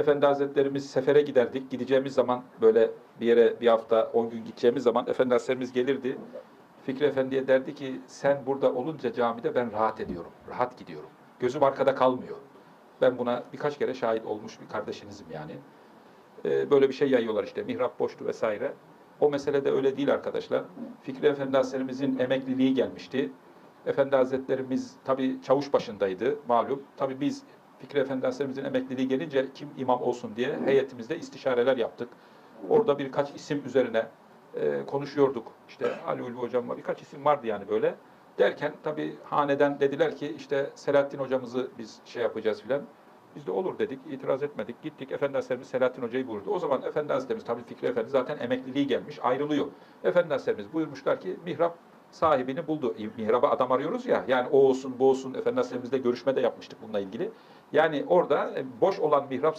Efendi Hazretlerimiz sefere giderdik. Gideceğimiz zaman böyle bir yere bir hafta, on gün gideceğimiz zaman Efendi Hazretlerimiz gelirdi. Fikri Efendi'ye derdi ki sen burada olunca camide ben rahat ediyorum, rahat gidiyorum. Gözüm arkada kalmıyor. Ben buna birkaç kere şahit olmuş bir kardeşinizim yani. Ee, böyle bir şey yayıyorlar işte, mihrap boştu vesaire. O mesele de öyle değil arkadaşlar. Fikri Efendi Hazretlerimizin emekliliği gelmişti. Efendi Hazretlerimiz tabii çavuş başındaydı malum. Tabii biz Fikri Efendi emekliliği gelince kim imam olsun diye heyetimizde istişareler yaptık. Orada birkaç isim üzerine e, konuşuyorduk. İşte Ali Ulvi Hocam var, birkaç isim vardı yani böyle. Derken tabii haneden dediler ki işte Selahattin hocamızı biz şey yapacağız filan. Biz de olur dedik, itiraz etmedik. Gittik Efendi Hazretlerimiz Selahattin Hoca'yı buyurdu. O zaman Efendi Hazretlerimiz tabii Fikri Efendi zaten emekliliği gelmiş, ayrılıyor. Efendi Hazretlerimiz buyurmuşlar ki mihrap sahibini buldu. Mihraba adam arıyoruz ya. Yani o olsun bu olsun Efendi Hazretlerimizle görüşme de yapmıştık bununla ilgili. Yani orada e, boş olan mihrap